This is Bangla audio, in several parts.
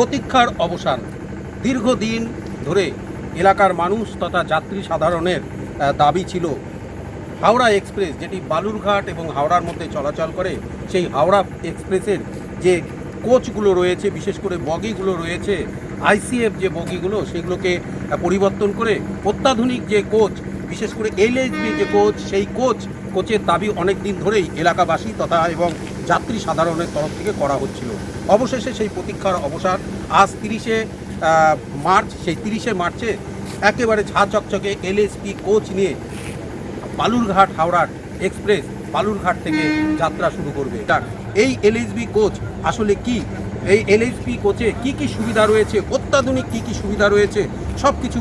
প্রতীক্ষার অবসান। দীর্ঘদিন ধরে এলাকার মানুষ তথা যাত্রী সাধারণের দাবি ছিল। হাওড়া এক্সপ্রেস যেটি বালুরঘাট এবং হাওড়ার মধ্যে চলাচল করে, সেই হাওড়া এক্সপ্রেসের যে কোচগুলো রয়েছে, বিশেষ করে বগিগুলো রয়েছে, আইসিএফ যে বগিগুলো, সেগুলোকে পরিবর্তন করে অত্যাধুনিক যে কোচ, বিশেষ করে এলএইচবি যে কোচ, সেই কোচ, কোচের দাবি অনেক দিন ধরেই এলাকাবাসী তথা এবং যাত্রী সাধারণের তরফ থেকে করা হচ্ছিল। অবশেষে সেই প্রতীক্ষার অবসান আজ তিরিশে মার্চ, সেই তিরিশে মার্চে একেবারে ঝা চকচকে এলএসপি কোচ নিয়ে বালুরঘাট হাওড়ার এক্সপ্রেস বালুরঘাট থেকে যাত্রা শুরু করবে। এই এলএসবি কোচ আসলে কি? এই এলএসবি কোচে কি কি সুবিধা রয়েছে? অত্যাধুনিক কি কি সুবিধা রয়েছে? সব কিছু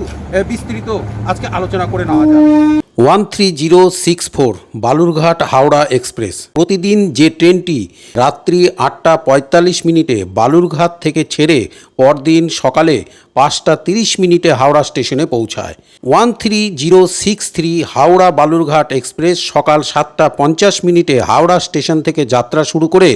বিস্তৃত আজকে আলোচনা করে নেওয়া যাক। One three zero six four Balurghat Howrah express. প্রতিদিন যে ট্রেনটি রাত্রি আটটা পঁয়তাল্লিশ মিনিটে বালুরঘাট থেকে ছেড়ে পরদিন সকালে পাঁচটা তিরিশ মিনিটে হাওড়া স্টেশনে পৌঁছায়। One three zero six three Howrah Balurghat express সকাল সাতটা পঞ্চাশ মিনিটে হাওড়া স্টেশন থেকে যাত্রা শুরু করে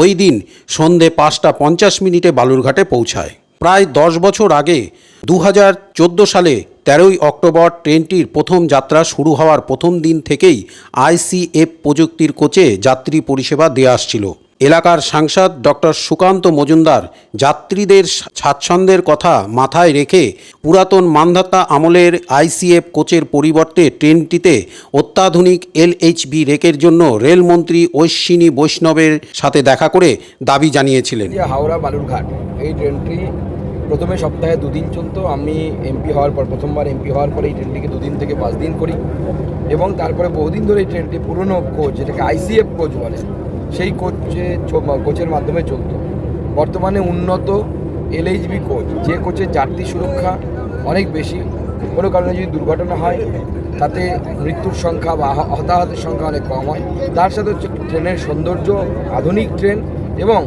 ওই দিন সন্ধে পাঁচটা পঞ্চাশ মিনিটে বালুরঘাটে পৌঁছায়। প্রায় দশ বছর আগে দু হাজার চোদ্দ সালে তেরোই অক্টোবর ট্রেনটির প্রথম যাত্রা শুরু হওয়ার প্রথম দিন থেকেই আইসিএফ প্রযুক্তির কোচে যাত্রী পরিষেবা দিয়ে আসছিল। এলাকার সাংসদ ডক্টর সুকান্ত মজুমদার যাত্রীদের স্বাচ্ছন্দ্যের কথা মাথায় রেখে পুরাতন মান্ধাতা আমলের আইসিএফ কোচের পরিবর্তে ট্রেনটিতে অত্যাধুনিক এলএইচবি রেকের জন্য রেলমন্ত্রী ঐশ্বিনী বৈষ্ণবের সাথে দেখা করে দাবি জানিয়েছিলেন। হাওড়া বালুরঘাট, এই ট্রেনটি প্রথমে সপ্তাহে দুদিন চলতো, আমি এমপি হওয়ার পর, প্রথমবার এমপি হওয়ার পরে এই ট্রেনটিকে দুদিন থেকে পাঁচ দিন করি। এবং তারপরে বহুদিন ধরে এই ট্রেনটি পুরনো কোচ, যেটাকে আইসিএফ কোচ বলে, সেই কোচে কোচের মাধ্যমে চলতো। বর্তমানে উন্নত এলএইচবি কোচ, যে কোচের যাত্রী সুরক্ষা অনেক বেশি। কোনো কারণে যদি দুর্ঘটনা হয়, তাতে মৃত্যুর সংখ্যা বা হতাহতের সংখ্যা অনেক কম হয়। তার সাথে হচ্ছে ট্রেনের সৌন্দর্য, আধুনিক ট্রেন এবং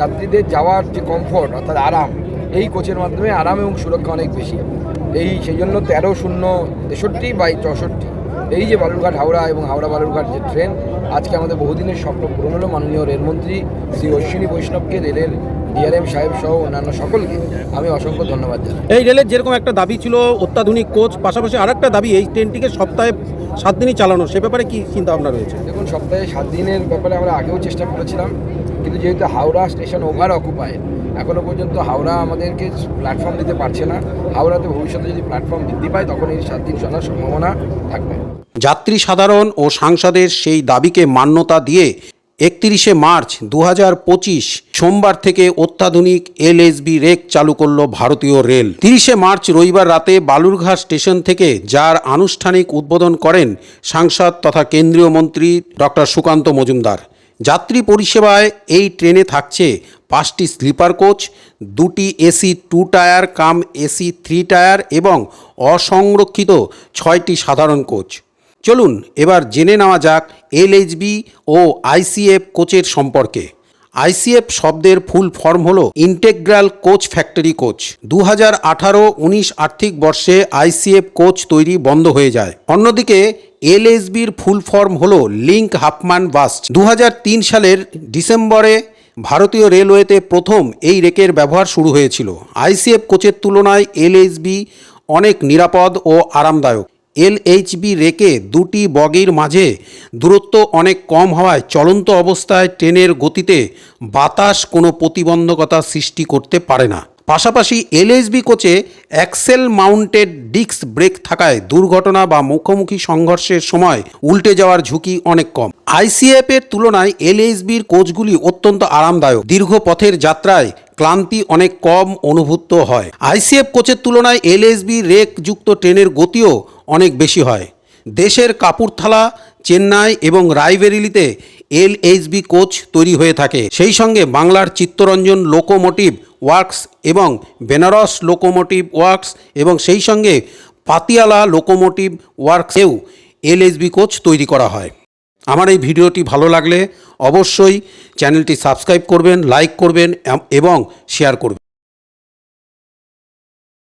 যাত্রীদের যাওয়ার যে কমফোর্ট অর্থাৎ আরাম এই কোচের মাধ্যমে আরাম এবং সুরক্ষা অনেক বেশি। এই সেই জন্য তেরো শূন্য তেষট্টি বাই চৌষট্টি। এই যে বালুরঘাট হাওড়া এবং হাওড়া বালুরঘাট যে ট্রেন আজকে আমাদের বহুদিনের স্বপ্ন পূরণ হলো মাননীয় রেলমন্ত্রী শ্রী অশ্বিনী বৈষ্ণবকে রেলের ডিআরএম সাহেব সহ অন্যান্য সকলকে। আমি অসংখ্য ধন্যবাদ জানাই। এই রেলের যেরকম একটা দাবি ছিল অত্যাধুনিক কোচ পাশাপাশি আরেকটা দাবি এই ট্রেনটিকে সপ্তাহে সাত দিনই চালানো সে ব্যাপারে কি চিন্তা ভাবনা রয়েছে? দেখুন সপ্তাহে সাত দিনের ব্যাপারে আমরা আগেও চেষ্টা করেছিলাম কিন্তু যেহেতু হাওড়া স্টেশন ওভার অকুপায় এখনও পর্যন্ত হাওড়া আমাদেরকে প্ল্যাটফর্ম দিতে পারছে না। হাওড়াতে ভবিষ্যতে যদি প্ল্যাটফর্ম বৃদ্ধি পায়, তখন এই সাত দিন চলার সম্ভাবনা থাকবে। যাত্রী সাধারণ ও সাংসদের সেই দাবিকে মান্যতা দিয়ে একত্রিশে মার্চ দু হাজার পঁচিশ সোমবার থেকে অত্যাধুনিক এলএসবি রেক চালু করল ভারতীয় রেল। তিরিশে মার্চ রবিবার রাতে বালুরঘাট স্টেশন থেকে যার আনুষ্ঠানিক উদ্বোধন করেন সাংসদ তথা কেন্দ্রীয় মন্ত্রী ডক্টর সুকান্ত মজুমদার। যাত্রী পরিষেবায় এই ট্রেনে থাকছে পাঁচটি স্লিপার কোচ, দুটি AC two tier, cum AC three tier এবং অসংরক্ষিত ছয়টি সাধারণ কোচ। চলুন এবার জেনে নেওয়া যাক এলএইচবি ও আইসিএফ কোচের সম্পর্কে। আইসিএফ শব্দের ফুল ফর্ম হল ইন্টেগ্রাল কোচ ফ্যাক্টরি কোচ। দু হাজার আঠারো উনিশ আর্থিক বর্ষে আইসিএফ কোচ তৈরি বন্ধ হয়ে যায়। অন্যদিকে এলএসবির ফুল ফর্ম হল লিঙ্ক হাফমান বাস্ট। দু হাজার তিন সালের ডিসেম্বরে ভারতীয় রেলওয়েতে প্রথম এই রেকের ব্যবহার শুরু হয়েছিল। আইসিএফ কোচের তুলনায় এলএইচবি অনেক নিরাপদ ও আরামদায়ক। এলএইচবি রেকে দুটি বগির মাঝে দূরত্ব অনেক কম হওয়ায় চলন্ত অবস্থায় ট্রেনের গতিতে বাতাস কোনো প্রতিবন্ধকতা সৃষ্টি করতে পারে না। পাশাপাশি এলএসবি কোচে অ্যাক্সেল মাউন্টেড ডিস্ক ব্রেক থাকায় দুর্ঘটনা বা মুখোমুখি সংঘর্ষের সময় উল্টে যাওয়ার ঝুঁকি অনেক কম। আইসিএফ এর তুলনায় এলএসবির কোচগুলি অত্যন্ত আরামদায়ক। দীর্ঘ পথের যাত্রায় ক্লান্তি অনেক কম অনুভূত হয়। আইসিএফ কোচের তুলনায় এলএসবি রেক যুক্ত ট্রেনের গতিও অনেক বেশি হয়। দেশের কাপুরথালা, চেন্নাই এবং রায়বেরিলিতে এলএইচবি কোচ তৈরি হয়ে থাকে। সেই সঙ্গে বাংলার চিত্তরঞ্জন লোকোমোটিভ ওয়ার্কস এবং বেনারস লোকোমোটিভ ওয়ার্কস এবং সেই সঙ্গে পাতিয়ালা লোকোমোটিভ ওয়ার্কসেও এলএসবি কোচ তৈরি করা হয়। আমার এই ভিডিওটি ভালো লাগলে অবশ্যই চ্যানেলটি সাবস্ক্রাইব করবেন, লাইক করবেন এবং শেয়ার করবেন।